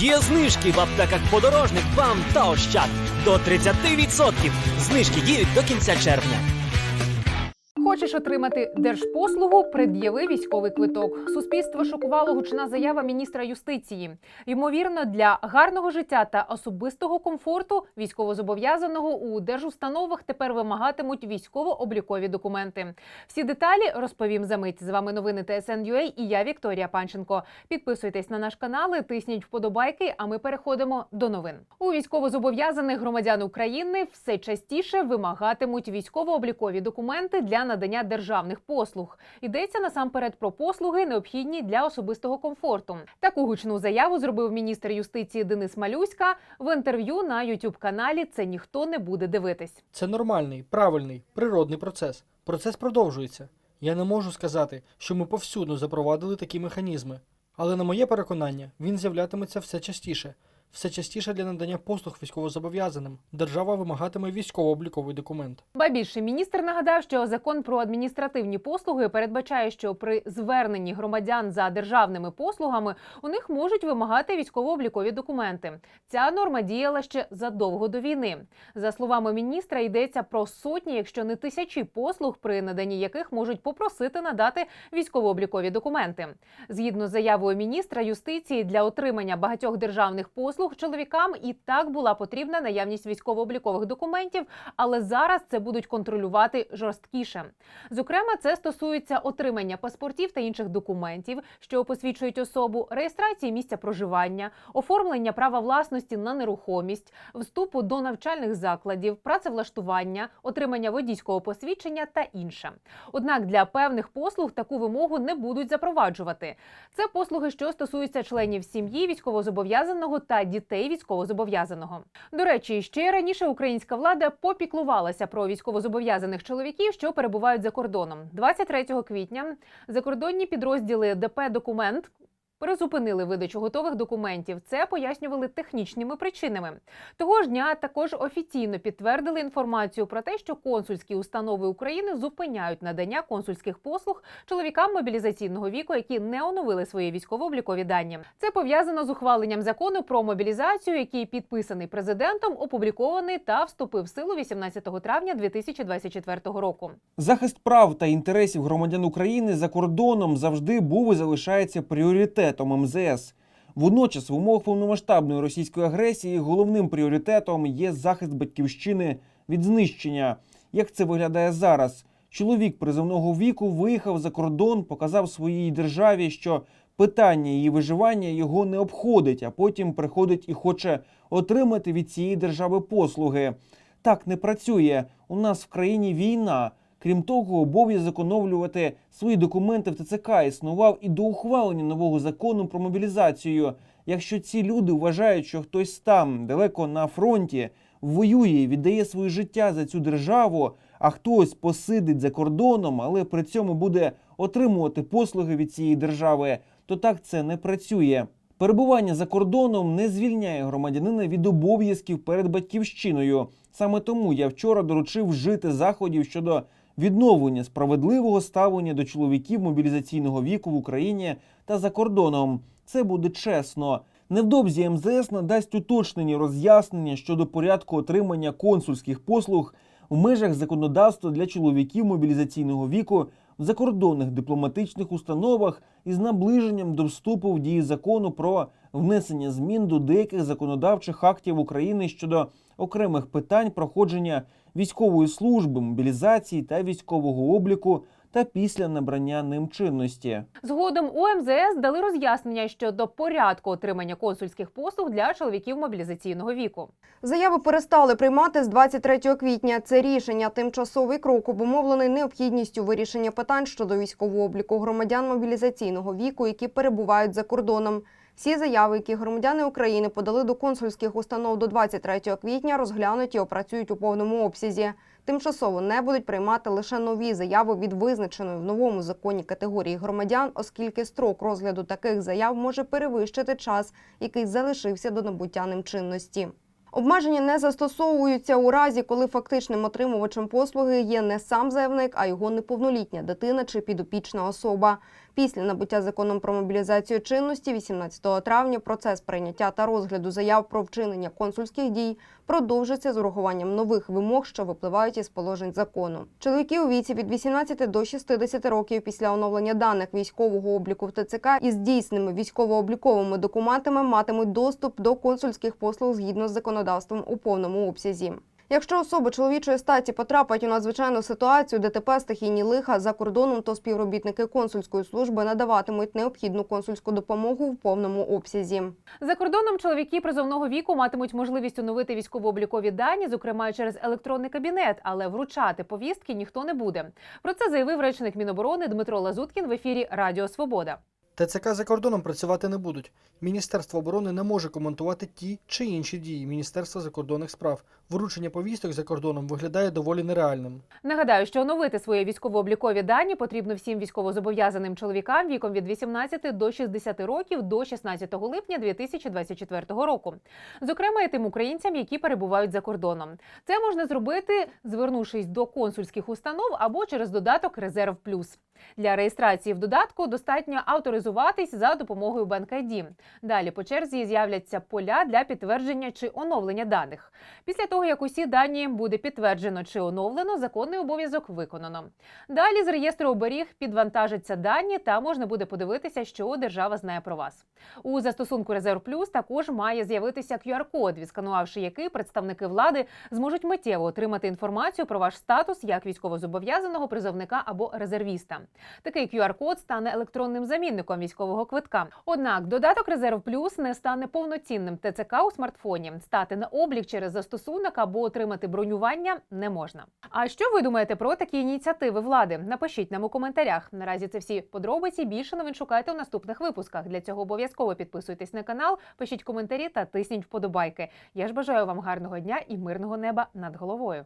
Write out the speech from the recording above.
Є знижки в аптеках подорожник, вам та ощад до 30%. Знижки діють до кінця червня. Хочеш отримати держпослугу? Пред'яви військовий квиток. Суспільство шокувало гучна заява міністра юстиції. Ймовірно, для гарного життя та особистого комфорту військовозобов'язаного у держустановах тепер вимагатимуть військово-облікові документи. Всі деталі розповім за мить. З вами новини ТСН.UA і я Вікторія Панченко. Підписуйтесь на наш канал, тисніть вподобайки. А ми переходимо до новин. У військовозобов'язаних громадян України все частіше вимагатимуть військово-облікові документи для надання державних послуг. Йдеться насамперед про послуги, необхідні для особистого комфорту. Таку гучну заяву зробив міністр юстиції Денис Малюська в інтерв'ю на youtube каналі Це ніхто не буде дивитись. Це нормальний, правильний, природний процес. Процес продовжується. Я не можу сказати, що ми повсюду запровадили такі механізми. Але на моє переконання, він з'являтиметься все частіше. Все частіше для надання послуг військовозобов'язаним. Держава вимагатиме військово-обліковий документ. Ба більше міністр нагадав, що закон про адміністративні послуги передбачає, що при зверненні громадян за державними послугами у них можуть вимагати військово-облікові документи. Ця норма діяла ще задовго до війни. За словами міністра, йдеться про сотні, якщо не тисячі послуг, при наданні яких можуть попросити надати військово-облікові документи. Згідно з заявою міністра юстиції для отримання багатьох державних послуг чоловікам і так була потрібна наявність військово-облікових документів, але зараз це будуть контролювати жорсткіше. Зокрема, це стосується отримання паспортів та інших документів, що посвідчують особу, реєстрації місця проживання, оформлення права власності на нерухомість, вступу до навчальних закладів, працевлаштування, отримання водійського посвідчення та інше. Однак для певних послуг таку вимогу не будуть запроваджувати. Це послуги, що стосуються членів сім'ї військовозобов'язаного та дітей військовозобов'язаного. До речі, ще раніше українська влада попіклувалася про військовозобов'язаних чоловіків, що перебувають за кордоном. 23 квітня закордонні підрозділи ДП Документ. Призупинили видачу готових документів. Це пояснювали технічними причинами. Того ж дня також офіційно підтвердили інформацію про те, що консульські установи України зупиняють надання консульських послуг чоловікам мобілізаційного віку, які не оновили свої військово-облікові дані. Це пов'язано з ухваленням закону про мобілізацію, який підписаний президентом, опублікований та вступив в силу 18 травня 2024 року. Захист прав та інтересів громадян України за кордоном завжди був і залишається пріоритетом МЗС. Водночас, в умовах повномасштабної російської агресії головним пріоритетом є захист батьківщини від знищення. Як це виглядає зараз? Чоловік призовного віку виїхав за кордон, показав своїй державі, що питання її виживання його не обходить, а потім приходить і хоче отримати від цієї держави послуги. Так не працює. У нас в країні війна. Крім того, обов'язок оновлювати свої документи в ТЦК існував і до ухвалення нового закону про мобілізацію. Якщо ці люди вважають, що хтось там далеко на фронті воює, віддає своє життя за цю державу, а хтось посидить за кордоном, але при цьому буде отримувати послуги від цієї держави, то так це не працює. Перебування за кордоном не звільняє громадянина від обов'язків перед батьківщиною. Саме тому я вчора доручив вжити заходів щодо відновлення справедливого ставлення до чоловіків мобілізаційного віку в Україні та за кордоном. Це буде чесно. Невдовзі МЗС надасть уточнені роз'яснення щодо порядку отримання консульських послуг в межах законодавства для чоловіків мобілізаційного віку закордонних дипломатичних установах із наближенням до вступу в дії закону про внесення змін до деяких законодавчих актів України щодо окремих питань проходження військової служби, мобілізації та військового обліку та після набрання ним чинності. Згодом у МЗС дали роз'яснення щодо порядку отримання консульських послуг для чоловіків мобілізаційного віку. Заяви перестали приймати з 23 квітня. Це рішення тимчасовий крок, обумовлений необхідністю вирішення питань щодо військового обліку громадян мобілізаційного віку, які перебувають за кордоном. Всі заяви, які громадяни України подали до консульських установ до 23 квітня, розглянуті і опрацюють у повному обсязі. Тимчасово не будуть приймати лише нові заяви від визначеної в новому законі категорії громадян, оскільки строк розгляду таких заяв може перевищити час, який залишився до набуття ним чинності. Обмеження не застосовуються у разі, коли фактичним отримувачем послуги є не сам заявник, а його неповнолітня дитина чи підопічна особа. Після набуття законом про мобілізацію чинності 18 травня процес прийняття та розгляду заяв про вчинення консульських дій продовжиться з урахуванням нових вимог, що випливають із положень закону. Чоловіки у віці від 18 до 60 років після оновлення даних військового обліку в ТЦК із дійсними військово-обліковими документами матимуть доступ до консульських послуг згідно з законодавством у повному обсязі. Якщо особи чоловічої статі потрапить у надзвичайну ситуацію, ДТП, стихійні лиха за кордоном, то співробітники консульської служби надаватимуть необхідну консульську допомогу в повному обсязі. За кордоном чоловіки призовного віку матимуть можливість оновити військово-облікові дані, зокрема через електронний кабінет, але вручати повістки ніхто не буде. Про це заявив речник Міноборони Дмитро Лазуткін в ефірі Радіо Свобода. ТЦК за кордоном працювати не будуть. Міністерство оборони не може коментувати ті чи інші дії Міністерства закордонних справ. Вручення повісток за кордоном виглядає доволі нереальним. Нагадаю, що оновити свої військово-облікові дані потрібно всім військовозобов'язаним чоловікам віком від 18 до 60 років до 16 липня 2024 року. Зокрема, і тим українцям, які перебувають за кордоном. Це можна зробити, звернувшись до консульських установ або через додаток Резерв Плюс. Для реєстрації в додатку достатньо авторизуватись за допомогою BankID. Далі по черзі з'являться поля для підтвердження чи оновлення даних. Після того, як усі дані буде підтверджено чи оновлено, законний обов'язок виконано. Далі з реєстру оберіг підвантажаться дані та можна буде подивитися, що держава знає про вас. У застосунку Резерв Плюс також має з'явитися QR-код, відсканувавши який представники влади зможуть миттєво отримати інформацію про ваш статус як військовозобов'язаного призовника або резервіста. Такий QR-код стане електронним замінником військового квитка. Однак додаток Резерв Плюс не стане повноцінним ТЦК у смартфоні. Стати на облік через застосунок або отримати бронювання не можна. А що ви думаєте про такі ініціативи влади? Напишіть нам у коментарях. Наразі це всі подробиці. Більше новин шукайте у наступних випусках. Для цього обов'язково підписуйтесь на канал, пишіть коментарі та тисніть вподобайки. Я ж бажаю вам гарного дня і мирного неба над головою.